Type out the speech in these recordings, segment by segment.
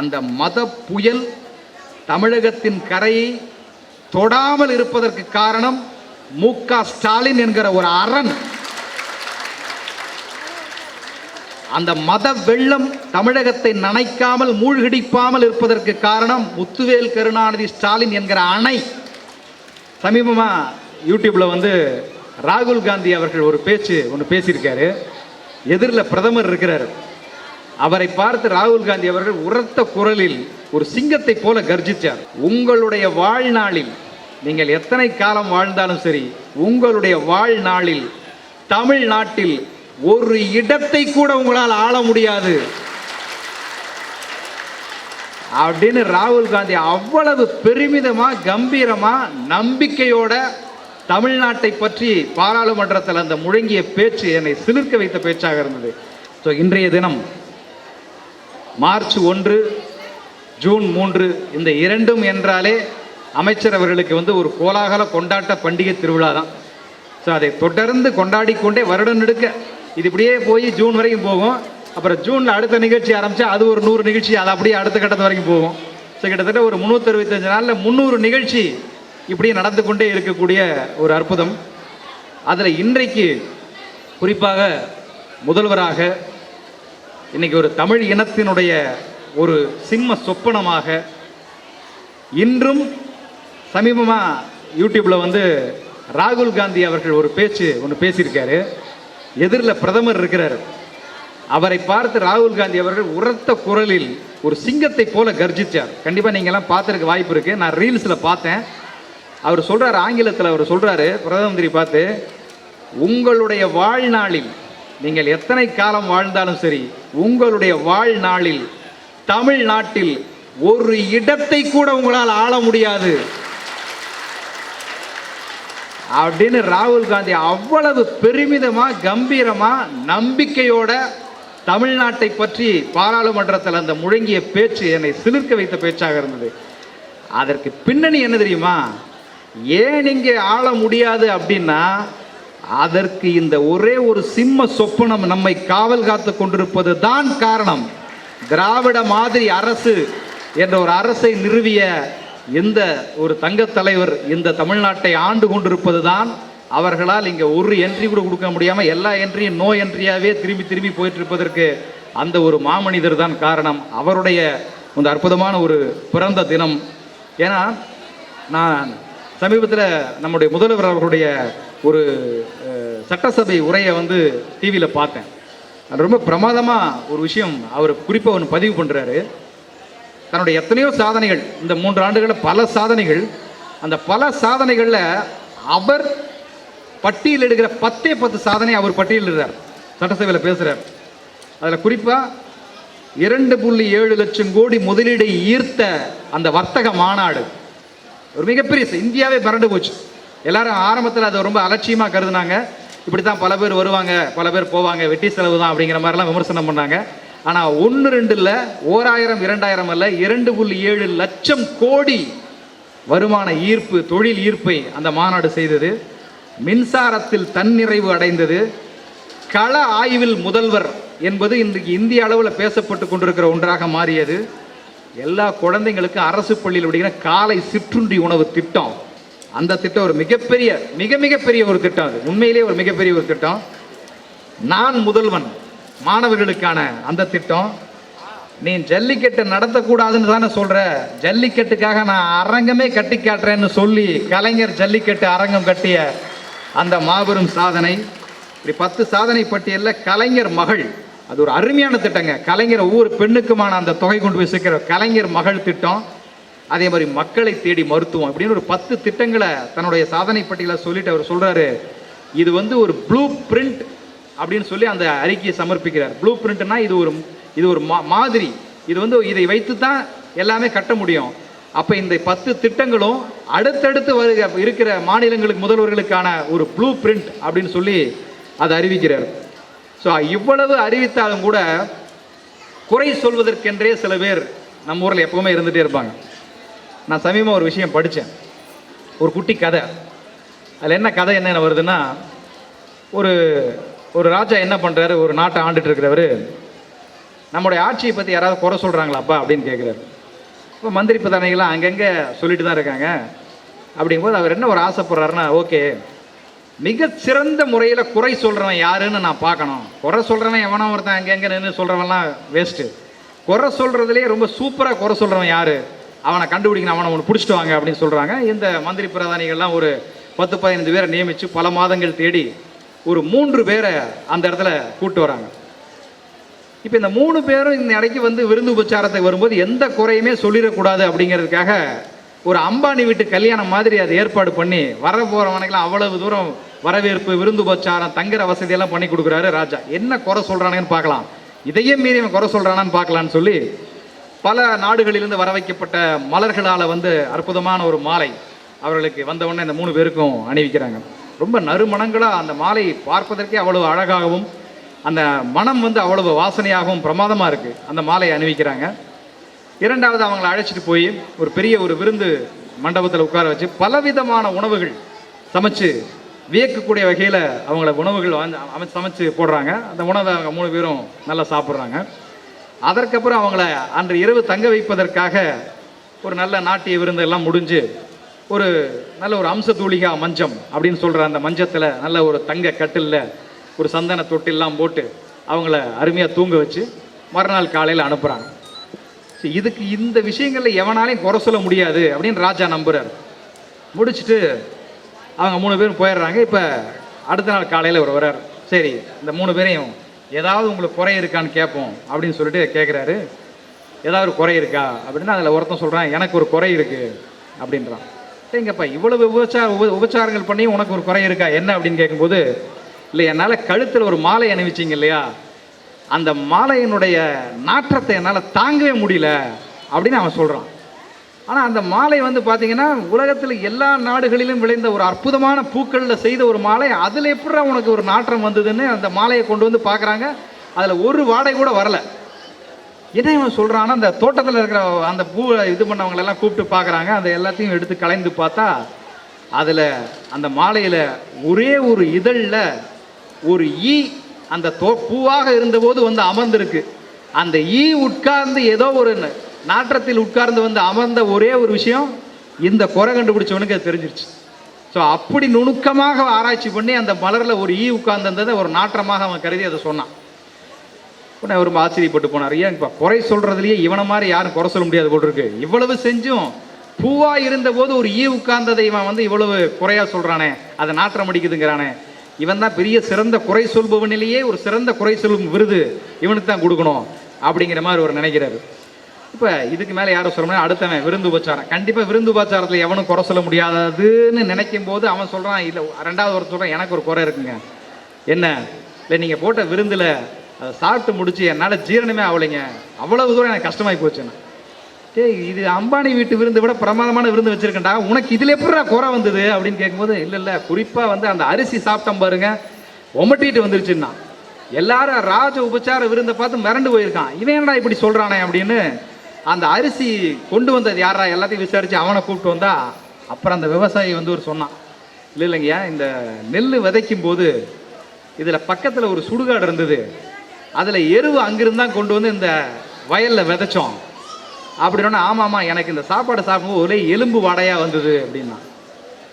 அந்த மத புயல் தமிழகத்தின் கரையை தொடாமல் இருப்பதற்கு காரணம் மு ஸ்டாலின் என்கிற ஒரு அரண். அந்த மத வெள்ளம் தமிழகத்தை நனைக்காமல் மூழ்கடிப்பாமல் இருப்பதற்கு காரணம் முத்துவேல் கருணாநிதி ஸ்டாலின் என்கிற அணை. சமீபமாக யூடியூப்பில் வந்து ராகுல் காந்தி அவர்கள் ஒரு பேச்சு ஒன்று பேசியிருக்காரு. எதிரில் பிரதமர் இருக்கிறார். அவரை பார்த்து ராகுல் காந்தி அவர்கள் உரத்த குரலில் ஒரு சிங்கத்தை போல கர்ஜித்தார். உங்களுடைய வாழ்நாளில் நீங்கள் எத்தனை காலம் வாழ்ந்தாலும் சரி உங்களுடைய வாழ்நாளில் தமிழ்நாட்டில் ஒரு இடத்தை கூட உங்களால் ஆள முடியாது. அப்படின்னு ராகுல் காந்தி அவ்வளவு பெருமிதமா கம்பீரமா நம்பிக்கையோட தமிழ்நாட்டை பற்றி பாராளுமன்றத்தில் அந்த முழங்கிய பேச்சு என்னை சிலிர்க்க வைத்த பேச்சாக இருந்தது. ஸோ இன்றைய தினம் மார்ச் ஒன்று ஜூன் மூன்று இந்த இரண்டும் என்றாலே அமைச்சர் அவர்களுக்கு வந்து ஒரு கோலாகல கொண்டாட்ட பண்டிகை திருவிழா தான். ஸோ அதை தொடர்ந்து கொண்டாடி கொண்டே வருடம் நெடுக்க இது இப்படியே போய் ஜூன் வரைக்கும் போகும். அப்புறம் ஜூனில் அடுத்த நிகழ்ச்சி ஆரம்பித்தா அது ஒரு நூறு நிகழ்ச்சி அது அப்படியே அடுத்த கட்டத்து வரைக்கும் போகும். ஸோ கிட்டத்தட்ட ஒரு முந்நூற்றறுபத்தஞ்சு நாளில் முந்நூறு நிகழ்ச்சி இப்படியே நடந்து கொண்டே இருக்கக்கூடிய ஒரு அற்புதம். அதில் இன்றைக்கு குறிப்பாக முதல்வராக இன்னைக்கு ஒரு தமிழ் இனத்தினுடைய ஒரு சிம்ம சொப்பனமாக இன்றும் சமீபமாக யூடியூப்பில் வந்து ராகுல் காந்தி அவர்கள் ஒரு பேச்சு ஒன்று பேசியிருக்காரு. எதிரில் பிரதமர் இருக்கிறார். அவரை பார்த்து ராகுல் காந்தி அவர்கள் உரத்த குரலில் ஒரு சிங்கத்தை போல கர்ஜித்தார் கண்டிப்பாக நீங்கள்லாம் பார்த்துருக்க வாய்ப்பு இருக்குது நான் ரீல்ஸில் பார்த்தேன். அவர் சொல்கிறார் ஆங்கிலத்தில் அவர் சொல்கிறாரு பிரதம மந்திரி பார்த்து உங்களுடைய வாழ்நாளில் நீங்கள் எத்தனை காலம் வாழ்ந்தாலும் சரி உங்களுடைய வாழ்நாளில் தமிழ்நாட்டில் ஒரு இடத்தை கூட உங்களால் ஆள முடியாது. அப்படின்னு ராகுல் காந்தி அவ்வளவு பெருமிதமா கம்பீரமா நம்பிக்கையோட தமிழ்நாட்டை பற்றி பாராளுமன்றத்தில் அந்த முழங்கிய பேச்சு என்னை சிலிர்க்க வைத்த பேச்சாக இருந்தது. அதற்கு பின்னணி என்ன தெரியுமா? ஏன் இங்கே ஆள முடியாது அப்படின்னா அதற்கு இந்த ஒரே ஒரு சிம்ம சொப்பனம் நம்மை காவல் காத்து கொண்டிருப்பது தான் காரணம். திராவிட மாதிரி அரசு என்ற ஒரு அரசை நிறுவிய இந்த ஒரு தங்கத் தலைவர் இந்த தமிழ்நாட்டை ஆண்டு கொண்டிருப்பது தான். அவர்களால் இங்கே ஒரு என்ட்ரி கூட கொடுக்க முடியாமல் எல்லா என்ட்ரியும் நோ என்ட்ரியாகவே திரும்பி திரும்பி போயிட்டு அந்த ஒரு மாமனிதர் தான் காரணம். அவருடைய அந்த அற்புதமான ஒரு பிறந்த தினம். ஏன்னா நான் சமீபத்தில் நம்முடைய முதல்வர் அவர்களுடைய ஒரு சட்டசபை உரையை வந்து டிவியில் பார்த்தேன். ரொம்ப பிரமாதமாக ஒரு விஷயம் அவர் குறிப்பாக ஒன்று பதிவு பண்ணுறாரு தன்னுடைய எத்தனையோ சாதனைகள் இந்த மூன்று ஆண்டுகளில் பல சாதனைகள் அந்த பல சாதனைகளில் அவர் பட்டியலிடுகிற பத்தே பத்து சாதனை அவர் பட்டியலிடுறார் சட்டசபையில் பேசுகிறார் அதில் குறிப்பாக இரண்டு புள்ளி ஏழு லட்சம் கோடி முதலீடை ஈர்த்த அந்த வர்த்தக மாநாடு. ஒரு மிகப்பெரிய இந்தியாவே பரண்டு போச்சு. எல்லாரும் ஆரம்பத்தில் அதை ரொம்ப அலட்சியமாக கருதுனாங்க. இப்படி தான் பல பேர் வருவாங்க பல பேர் போவாங்க வெட்டி செலவு தான் அப்படிங்கிற மாதிரிலாம் விமர்சனம் பண்ணாங்க. ஆனால் ஒன்று ரெண்டு இல்லை ஓராயிரம் இரண்டாயிரம் அல்ல இரண்டு புள்ளி ஏழு லட்சம் கோடி வருமான ஈர்ப்பு தொழில் ஈர்ப்பை அந்த மாநாடு செய்தது. மின்சாரத்தில் தன்னிறைவு அடைந்தது. கள ஆய்வில் முதல்வர் என்பது இன்றைக்கு இந்திய அளவில் பேசப்பட்டு கொண்டிருக்கிற ஒன்றாக மாறியது. எல்லா குழந்தைங்களுக்கும் அரசு பள்ளியில் படிக்கிற காலை சிற்றுண்டி உணவு திட்டம். அந்த திட்டம் ஒரு மிகப்பெரிய மிக மிகப்பெரிய ஒரு திட்டம் அது. உண்மையிலேயே ஒரு மிகப்பெரிய ஒரு திட்டம். நான் முதல்வன் மாணவர்களுக்கான அந்த திட்டம். நீ ஜல்லிக்கட்டு நடத்தக்கூடாதுன்னு தானே சொல்ற. ஜல்லிக்கட்டுக்காக நான் அரங்கமே கட்டி காட்டுறேன்னு சொல்லி கலைஞர் ஜல்லிக்கட்டு அரங்கம் கட்டிய அந்த மாபெரும் சாதனை. இப்படி பத்து சாதனை பட்டியலில் கலைஞர் மகள். அது ஒரு அருமையான திட்டங்க. கலைஞர் ஒவ்வொரு பெண்ணுக்குமான அந்த தொகை கொண்டு போய் சேர்க்கிற கலைஞர் மகள் திட்டம். அதே மாதிரி மக்களை தேடி மருத்துவம் அப்படின்னு ஒரு பத்து திட்டங்களை தன்னுடைய சாதனை பட்டியலை சொல்லிட்டு அவர் சொல்றாரு. இது வந்து ஒரு ப்ளூ பிரிண்ட் அப்படின்னு சொல்லி அந்த அறிக்கையை சமர்ப்பிக்கிறார். ப்ளூ பிரிண்ட்னா இது ஒரு இது ஒரு மா- மாதிரி. இது வந்து இதை வைத்து தான் எல்லாமே கட்ட முடியும். அப்போ இந்த பத்து திட்டங்களும் அடுத்தடுத்து வருக இருக்கிற மாநிலங்களுக்கு முதல்வர்களுக்கான ஒரு ப்ளூ பிரிண்ட் அப்படின்னு சொல்லி அதை அறிவிக்கிறார். ஸோ இவ்வளவு அறிவித்தாலும் கூட குறை சொல்வதற்கென்றே சில பேர் நம்ம ஊரில் எப்பவுமே இருந்துகிட்டே இருப்பாங்க. நான் சமீபமாக ஒரு விஷயம் படித்தேன் ஒரு குட்டி கதை. அதில் என்ன கதை என்ன வருதுன்னா ஒரு ஒரு ராஜா என்ன பண்ணுறாரு ஒரு நாட்டை ஆண்டுட்டு இருக்கிறவர் நம்முடைய ஆட்சியை பற்றி யாராவது குறை சொல்கிறாங்களாப்பா அப்படின்னு கேட்குறாரு இப்போ மந்திரி பிரதானிகள்லாம் அங்கங்கே சொல்லிட்டு தான் இருக்காங்க. அப்படிங்கும்போது அவர் என்ன ஒரு ஆசைப்படுறாருன்னா ஓகே மிக சிறந்த முறையில் குறை சொல்கிறவன் யாருன்னு நான் பார்க்கணும். குறை சொல்கிறவன் எவனோ ஒருத்தன் அங்கங்கே நின்று சொல்கிறவன்லாம் வேஸ்ட்டு குறை சொல்கிறதுலேயே ரொம்ப சூப்பராக குறை சொல்கிறவன் யார்? அவனை கண்டுபிடிக்கணும் அவனை ஒன்று பிடிச்சிட்டு வாங்க அப்படின்னு சொல்கிறாங்க இந்த மந்திரி பிரதானிகள்லாம் ஒரு பத்து பதினைந்து பேரை நியமித்து பல மாதங்கள் தேடி ஒரு மூன்று பேரை அந்த இடத்துல கூட்டு வராங்க. இப்போ இந்த மூணு பேரும் இந்த இடைக்கு வந்து விருந்து உபச்சாரத்துக்கு வரும்போது எந்த குறையுமே சொல்லிடக்கூடாது அப்படிங்கிறதுக்காக ஒரு அம்பானி வீட்டு கல்யாணம் மாதிரி அதை ஏற்பாடு பண்ணி வர போகிறவனுக்கெல்லாம் அவ்வளவு தூரம் வரவேற்பு விருந்து உபச்சாரம் தங்குற வசதியெல்லாம் பண்ணி கொடுக்குறாரு ராஜா. என்ன குறை சொல்கிறானுங்கன்னு பார்க்கலாம். இதையே மீறி இவன் குறை சொல்கிறானான்னு பார்க்கலான்னு சொல்லி பல நாடுகளிலிருந்து வர வைக்கப்பட்ட மலர்களால் வந்து அற்புதமான ஒரு மாலை அவர்களுக்கு வந்தவுடனே இந்த மூணு பேருக்கும் அணிவிக்கிறாங்க. ரொம்ப நறுமணங்களாக அந்த மாலை பார்ப்பதற்கே அவ்வளவு அழகாகவும் அந்த மனம் வந்து அவ்வளவு வாசனையாகவும் பிரமாதமாக இருக்குது அந்த மாலையை அணிவிக்கிறாங்க. இரண்டாவது அவங்கள அழைச்சிட்டு போய் ஒரு பெரிய ஒரு விருந்து மண்டபத்தில் உட்கார வச்சு பலவிதமான உணவுகள் சமைச்சு வியக்கக்கூடிய வகையில் அவங்கள உணவுகள் அமைச்சு சமைச்சு போடுறாங்க. அந்த உணவை அவங்க மூணு பேரும் நல்லா சாப்பிட்றாங்க. அதற்கப்புறம் அவங்கள அன்று இரவு தங்க வைப்பதற்காக ஒரு நல்ல நாட்டிய விருந்து எல்லாம் முடிஞ்சு ஒரு நல்ல ஒரு அம்ச தூளிகா மஞ்சம் அப்படின்னு சொல்கிற அந்த மஞ்சத்தில் நல்ல ஒரு தங்க கட்டிலில் ஒரு சந்தன தொட்டிலாம் போட்டு அவங்கள அருமையாக தூங்க வச்சு மறுநாள் காலையில் அனுப்புகிறாங்க இதுக்கு இந்த விஷயங்களில் எவனாலையும் குறை சொல்ல முடியாது அப்படின்னு ராஜா நம்புறாரு. முடிச்சுட்டு அவங்க மூணு பேரும் போயிடுறாங்க. இப்போ அடுத்த நாள் காலையில் ஒரு வர்றார். சரி இந்த மூணு பேரையும் ஏதாவது உங்களுக்கு குறை இருக்கான்னு கேட்போம் அப்படின்னு சொல்லிட்டு கேட்குறாரு ஏதாவது ஒரு குறை இருக்கா அப்படின்னு அதில் ஒருத்தன் சொல்கிறான் எனக்கு ஒரு குறை இருக்குது அப்படின்றான். சரிங்கப்பா இவ்வளவு உபச்சார உப உபச்சாரங்கள் பண்ணி உனக்கு ஒரு குறை இருக்கா? என்ன அப்படின்னு கேட்கும்போது இல்லை என்னால் கழுத்தில் ஒரு மாலை அணிவிச்சிங்க இல்லையா? அந்த மாலையினுடைய நாற்றத்தை என்னால் தாங்கவே முடியல அப்படின்னு அவன் சொல்கிறான் ஆனால் அந்த மாலை வந்து பார்த்தீங்கன்னா உலகத்தில் எல்லா நாடுகளிலும் விளைந்த ஒரு அற்புதமான பூக்களில் செய்த ஒரு மாலை. அதில் எப்படி உனக்கு ஒரு நாற்றம் வந்ததுன்னு அந்த மாலையை கொண்டு வந்து பார்க்குறாங்க அதில் ஒரு வாடகை கூட வரல. என்ன இவன் சொல்கிறான்னா அந்த தோட்டத்தில் இருக்கிற அந்த பூவை இது பண்ணவங்களெல்லாம் கூப்பிட்டு பார்க்குறாங்க அந்த எல்லாத்தையும் எடுத்து கலைந்து பார்த்தா அதில் அந்த மாலையில் ஒரே ஒரு இதழில் ஒரு ஈ அந்த தோ பூவாக இருந்தபோது வந்து அமர்ந்திருக்கு. அந்த ஈ உட்கார்ந்து ஏதோ ஒரு ந- நாற்றத்தில் உட்கார்ந்து வந்து அமர்ந்த ஒரே ஒரு விஷயம் இந்த குறை கண்டுபிடிச்சவனுக்கு அது தெரிஞ்சிருச்சு. ஸோ அப்படி நுணுக்கமாக ஆராய்ச்சி பண்ணி அந்த மலரில் ஒரு ஈ உட்கார்ந்திருந்ததை ஒரு நாற்றமாக அவன் கருதி அதை சொன்னான். உடனே ரொம்ப ஆச்சரியப்பட்டு போனார் ஏன் இப்போ குறை சொல்கிறதுலையே இவனை மாதிரி யாரும் குறை சொல்ல முடியாது போல் இருக்கு. இவ்வளவு செஞ்சும் பூவாக இருந்தபோது ஒரு ஈ உட்கார்ந்ததை இவன் வந்து இவ்வளவு குறையாக சொல்கிறானே அதை நாற்றம் அடிக்குதுங்கிறானே இவன் தான் பெரிய சிறந்த குறை சொல்பவனிலேயே ஒரு சிறந்த குறை சொல்லும் விருது இவனுக்கு தான் கொடுக்கணும் அப்படிங்கிற மாதிரி ஒரு நினைக்கிறாரு. இப்போ இதுக்கு மேலே யாரும் சொல்லணும் அடுத்தவன் விருந்து உபச்சாரம். கண்டிப்பாக விருந்து உபச்சாரத்தில் எவனும் குறை சொல்ல முடியாததுன்னு நினைக்கும் போது அவன் சொல்கிறான் இல்லை ரெண்டாவது ஒரு சொல்கிறான் எனக்கு ஒரு குறை இருக்குங்க. என்ன? இல்லை நீங்கள் போட்ட விருந்தில் அதை சாப்பிட்டு முடிச்சு என்னால் ஜீரணமே ஆகலைங்க. அவ்வளவு தூரம் எனக்கு கஷ்டமாகி போச்சுண்ணா டேய் இது அம்பானி வீட்டு விருந்து விட பிரமாதமான விருந்து வச்சுருக்கேன்டா. உனக்கு இதில் எப்படா குறை வந்தது அப்படின்னு கேட்கும்போது இல்லை இல்லை குறிப்பாக வந்து அந்த அரிசி சாப்பிட்டோம் பாருங்க. ஒமட்டிட்டு வந்துருச்சுன்னா. எல்லாரும் ராஜ உபச்சார விருந்தை பார்த்து மிரண்டு போயிருக்கான். இவன் என்னடா இப்படி சொல்கிறானே அப்படின்னு அந்த அரிசி கொண்டு வந்தது யாரா எல்லாத்தையும் விசாரித்து அவனை கூப்பிட்டு வந்தா அப்புறம் அந்த விவசாயி வந்து ஒரு சொன்னான். இல்லை இல்லைங்கய்யா இந்த நெல் விதைக்கும் போது இதில் பக்கத்தில் ஒரு சுடுகாடு இருந்தது. அதில் எருவு அங்கிருந்தான் கொண்டு வந்து இந்த வயலில் விதைச்சோம். அப்படின்னா ஆமாம்மா எனக்கு இந்த சாப்பாடு சாப்பிடும்போது ஒரே எலும்பு வாடையாக வந்தது அப்படின்னா.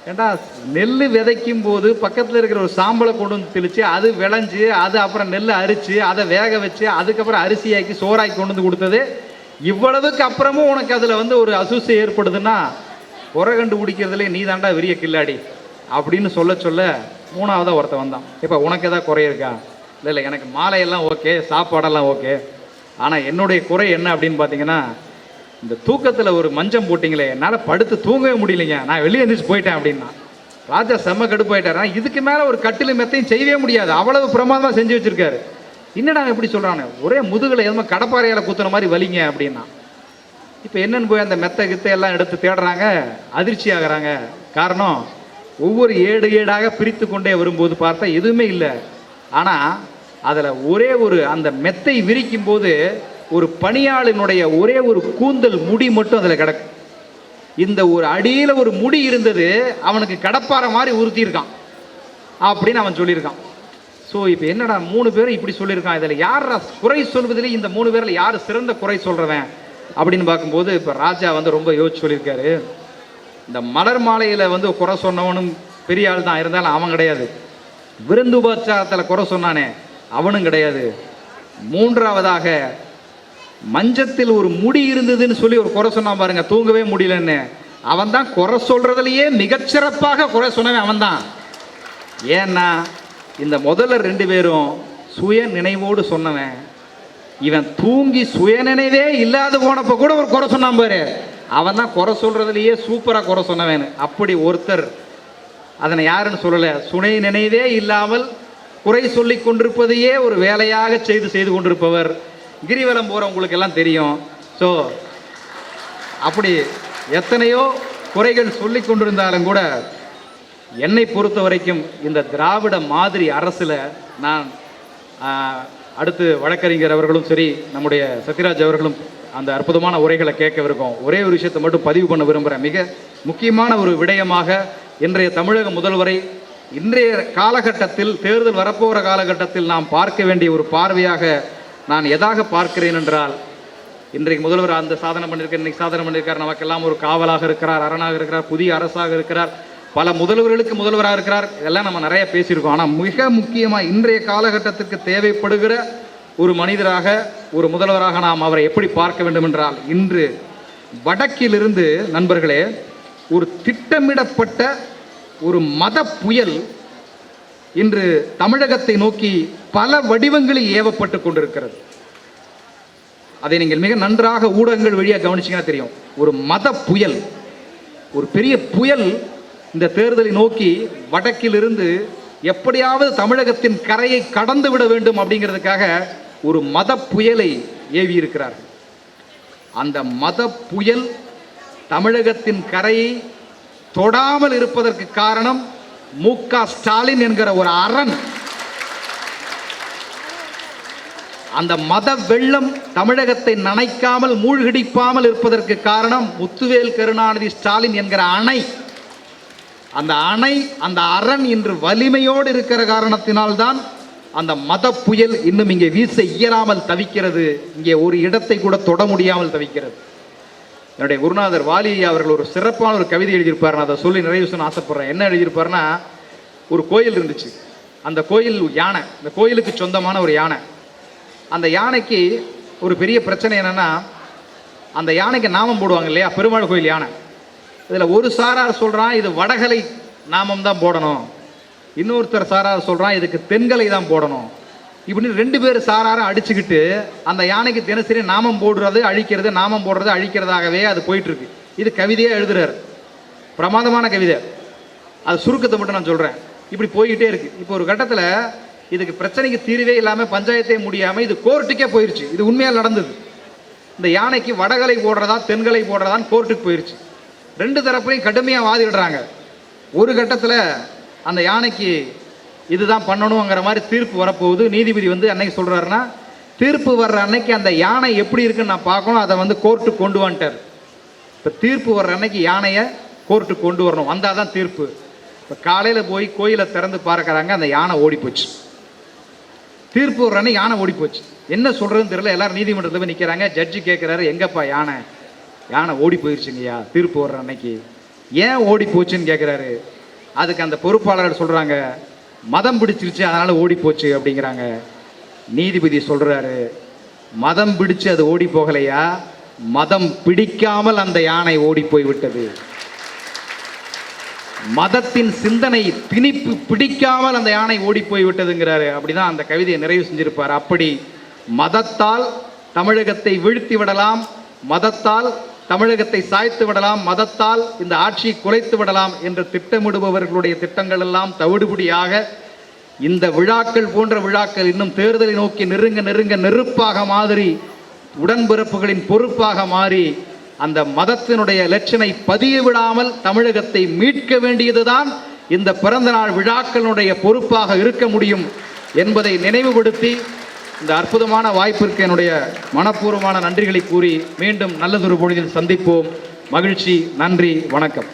ஏண்டா நெல் விதைக்கும் போது பக்கத்தில் இருக்கிற ஒரு சாம்பலை கொண்டு வந்து தெளித்து அது விளைஞ்சு அது அப்புறம் நெல் அரித்து அதை வேக வச்சு அதுக்கப்புறம் அரிசியாக்கி சோறாக்கி கொண்டு வந்து கொடுத்தது. இவ்வளவுக்கு அப்புறமும் உனக்கு அதில் வந்து ஒரு அசூசை ஏற்படுதுன்னா உரகண்டு கண்டுபிடிக்கிறதுலே நீ தாண்டா விரிய கில்லாடி அப்படின்னு சொல்ல சொல்ல மூணாவதாக ஒருத்தன் வந்தான். இப்போ உனக்கு ஏதாவது குறை இருக்கா? இல்லை இல்லை எனக்கு மாலையெல்லாம் ஓகே சாப்பாடெல்லாம் ஓகே. ஆனால் என்னுடைய குறை என்ன அப்படின்னு பார்த்தீங்கன்னா இந்த தூக்கத்தில் ஒரு மஞ்சம் போட்டிங்களே என்னால் படுத்து தூங்கவே முடியலைங்க. நான் வெளியே எந்திரிச்சு போயிட்டேன் அப்படின்னா. ராஜா செம்ம கடுப்பாயிட்டாரா. இதுக்கு மேலே ஒரு கட்டிலும் மெத்தையும் செய்யவே முடியாது. அவ்வளவு பிரமாதமாக செஞ்சு வச்சுருக்காரு. என்னடா எப்படி சொல்கிறானே ஒரே முதுகில் எதுவுமே கடப்பாறையால் குத்துற மாதிரி வலிங்க அப்படின்னா. இப்போ என்னன்னு போய் அந்த மெத்த கித்த எல்லாம் எடுத்து தேடுறாங்க. அதிர்ச்சி ஆகிறாங்க. காரணம் ஒவ்வொரு ஏடு ஏடாக பிரித்து கொண்டே வரும்போது பார்த்தா எதுவுமே இல்லை. ஆனால் அதில் ஒரே ஒரு அந்த மெத்தை விரிக்கும் போது ஒரு பணியாளினுடைய ஒரே ஒரு கூந்தல் முடி மட்டும் அதில் கிடக்கும். இந்த ஒரு அடியில் ஒரு முடி இருந்தது அவனுக்கு கடப்பாறை மாதிரி உறுத்தியிருக்கான். அப்படின்னு அவன் சொல்லியிருக்கான். ஸோ இப்போ என்னடா மூணு பேரும் இப்படி சொல்லியிருக்கான்? இதில் யார் குறை சொல்வதில் இந்த மூணு பேரில் யார் சிறந்த குறை சொல்கிறவன் அப்படின்னு பார்க்கும்போது இப்போ ராஜா வந்து ரொம்ப யோசிச்சு சொல்லியிருக்காரு. இந்த மலர் மாலையில் வந்து குறை சொன்னவனும் பெரிய ஆள் தான். இருந்தாலும் அவன் கிடையாது. விருந்து உபச்சாரத்தில் குறை சொன்னானே அவனும் கிடையாது. மூன்றாவதாக மஞ்சத்தில் ஒரு முடி இருந்ததுன்னு சொல்லி ஒரு குறை சொன்னான் பாருங்க தூங்கவே முடியலன்னு. அவன் தான் குறை சொல்றதுலயே மிகச்சிறப்பாக குறை சொன்னவன் அவன் தான் ஏன்னா இந்த முதல்ல ரெண்டு பேரும் சுய நினைவோடு சொன்னவன். இவன் தூங்கி சுயநினைவே இல்லாத போனப்ப கூட ஒரு குறை சொன்னான் பாரு. அவன் தான் குறை சொல்றதுலயே சூப்பராக குறை சொன்னவன். அப்படி ஒருத்தர் அதனை யாருன்னு சொல்லலை சுனை நினைவே இல்லாமல் குறை சொல்லி கொண்டிருப்பதையே ஒரு வேலையாக செய்து செய்து கொண்டிருப்பவர். கிரிவலம் போகிறவங்களுக்கு எல்லாம் தெரியும். ஸோ அப்படி எத்தனையோ குறைகள் சொல்லி கொண்டிருந்தாலும் கூட என்னை பொறுத்த வரைக்கும் இந்த திராவிட மாதிரி அரசில் நான் அடுத்து வழக்கறிஞர் அவர்களும் சரி நம்முடைய சத்யராஜ் அவர்களும் அந்த அற்புதமான உரைகளை கேட்கவிருக்கோம். ஒரே ஒரு விஷயத்தை மட்டும் பதிவு பண்ண விரும்புகிறேன் மிக முக்கியமான ஒரு விடயமாக இன்றைய தமிழக முதல்வரை இன்றைய காலகட்டத்தில் தேர்தல் வரப்போகிற காலகட்டத்தில் நாம் பார்க்க வேண்டிய ஒரு பார்வையாக நான் எதாக பார்க்கிறேன் என்றால் இன்றைக்கு முதல்வர் அந்த சாதனை பண்ணியிருக்கார் இன்றைக்கு சாதனை பண்ணியிருக்கார் நமக்கெல்லாம் ஒரு காவலாக இருக்கிறார் அரணாக இருக்கிறார் புதிய அரசாக இருக்கிறார் பல முதல்வர்களுக்கு முதல்வராக இருக்கிறார். இதெல்லாம் நம்ம நிறைய பேசியிருக்கோம். ஆனால் மிக முக்கியமாக இன்றைய காலகட்டத்திற்கு தேவைப்படுகிற ஒரு மனிதராக ஒரு முதல்வராக நாம் அவரை எப்படி பார்க்க வேண்டும் என்றால் இன்று வடக்கிலிருந்து நண்பர்களே ஒரு திட்டமிடப்பட்ட ஒரு மத புயல் இன்று தமிழகத்தை நோக்கி பல வடிவங்களில் ஏவப்பட்டு கொண்டிருக்கிறது. அதை நீங்கள் மிக நன்றாக ஊடகங்கள் வழியாக கவனிச்சிங்கன்னா தெரியும். ஒரு மத புயல் ஒரு பெரிய புயல் இந்த தேர்தலை நோக்கி வடக்கிலிருந்து எப்படியாவது தமிழகத்தின் கரையை கடந்து விட வேண்டும் அப்படிங்கிறதுக்காக ஒரு மத புயலை ஏவி இருக்கிறார்கள் அந்த மத புயல் தமிழகத்தின் கரையை தொடாமல் இருப்பதற்கு காரணம் மு க ஸ்டாலின் என்கிற ஒரு அரண். அந்த மத வெள்ளம் தமிழகத்தை நனைக்காமல் மூழ்கடிப்பாமல் இருப்பதற்கு காரணம் முத்துவேல் கருணாநிதி ஸ்டாலின் என்கிற அணை. அந்த அணை அந்த அரண் இன்று வலிமையோடு இருக்கிற காரணத்தினால்தான் அந்த மத புயல் இன்னும் இங்கே வீச இயலாமல் தவிக்கிறது. இங்கே ஒரு இடத்தை கூட தொட முடியாமல் தவிக்கிறது. என்னுடைய குருநாதர் வாலி அவர்கள் ஒரு சிறப்பான ஒரு கவிதை எழுதியிருப்பார் நான் அதை சொல்லி நிறைவு செய்ய ஆசைப்படுறேன். என்ன எழுதியிருப்பாருன்னா ஒரு கோயில் இருந்துச்சு. அந்த கோயில் யானை இந்த கோயிலுக்கு சொந்தமான ஒரு யானை. அந்த யானைக்கு ஒரு பெரிய பிரச்சனை என்னென்னா அந்த யானைக்கு நாமம் போடுவாங்க இல்லையா? பெருமாள் கோயில் யானை. இதில் ஒரு சாரார் சொல்கிறான் இது வடகலை நாமம் தான் போடணும். இன்னொருத்தர் சாரார் சொல்கிறான் இதுக்கு தென்கலை தான் போடணும். இப்படின்னு ரெண்டு பேர் சாராரை அடிச்சுக்கிட்டு அந்த யானைக்கு தினசரி நாமம் போடுறது அழிக்கிறது நாமம் போடுறது அழிக்கிறதாகவே அது போயிட்டு இருக்கு இது கவிதையே எழுதுறாரு. பிரமாதமான கவிதை. அது சுருக்கத்தை மட்டும் நான் சொல்கிறேன் இப்படி போய்கிட்டே இருக்கு. இப்போ ஒரு கட்டத்தில் இதுக்கு பிரச்சனைக்கு தீர்வே இல்லாமல் பஞ்சாயத்தே முடியாமல் இது கோர்ட்டுக்கே போயிடுச்சு இது உண்மையாக நடந்தது. இந்த யானைக்கு வடகலை போடுறதா தென்கலை போடுறதான்னு கோர்ட்டுக்கு போயிடுச்சு ரெண்டு தரப்புலையும் கடுமையாக வாதிடுறாங்க. ஒரு கட்டத்தில் அந்த யானைக்கு இதுதான் பண்ணணுங்கிற மாதிரி தீர்ப்பு வரப்போகுது. நீதிபதி வந்து அன்னைக்கு சொல்கிறாருன்னா தீர்ப்பு வர்ற அன்னைக்கு அந்த யானை எப்படி இருக்குன்னு நான் பார்க்கணும். அதை வந்து கோர்ட்டு கொண்டு வந்துட்டார். இப்போ தீர்ப்பு வர்ற அன்னைக்கு யானையை கோர்ட்டு கொண்டு வரணும். வந்தால் தான் தீர்ப்பு. இப்போ காலையில் போய் கோயிலை திறந்து பார்க்குறாங்க அந்த யானை ஓடி போச்சு. தீர்ப்பு வர்ற அன்னைக்கு யானை ஓடி போச்சு. என்ன சொல்கிறதுன்னு தெரியல. எல்லாரும் நீதிமன்றத்தில் போய் நிற்கிறாங்க ஜட்ஜி கேட்குறாரு எங்கப்பா யானை? யானை ஓடி போயிடுச்சுங்கய்யா தீர்ப்பு வர்ற அன்னைக்கு. ஏன் ஓடி போச்சுன்னு கேட்குறாரு அதுக்கு அந்த பொறுப்பாளர்கள் சொல்கிறாங்க மதம் பிடிச்சிருச்சு அதனால் ஓடி போச்சு அப்படிங்கிறாங்க. நீதிபதி சொல்கிறாரு மதம் பிடிச்சு அது ஓடி போகலையா? மதம் பிடிக்காமல் அந்த யானை ஓடி போய்விட்டது மதத்தின் சிந்தனை திணிப்பு பிடிக்காமல் அந்த யானை ஓடி போய்விட்டதுங்கிறாரு அப்படிதான் அந்த கவிதையை நிறைவு செஞ்சிருப்பார். அப்படி மதத்தால் தமிழகத்தை வீழ்த்தி விடலாம். மதத்தால் தமிழகத்தை சாய்த்து விடலாம் மதத்தால் இந்த ஆட்சியை குலைத்து விடலாம் என்று திட்டமிடுபவர்களுடைய திட்டங்கள் எல்லாம் தவிடுபடியாக இந்த விழாக்கள் போன்ற விழாக்கள் இன்னும் தேர்தலை நோக்கி நெருங்க நெருங்க நெருப்பாக மாதிரி உடன்பிறப்புகளின் பொறுப்பாக மாறி அந்த மதத்தினுடைய லட்சனை பதிய விடாமல் தமிழகத்தை மீட்க வேண்டியதுதான் இந்த பிறந்தநாள் விழாக்களுடைய பொறுப்பாக இருக்க முடியும் என்பதை நினைவுபடுத்தி இந்த அற்புதமான வாய்ப்பிற்கு என்னுடைய மனப்பூர்வமான நன்றிகளை கூறி மீண்டும் நல்லதொரு பொழுதில் சந்திப்போம். மகிழ்ச்சி நன்றி வணக்கம்.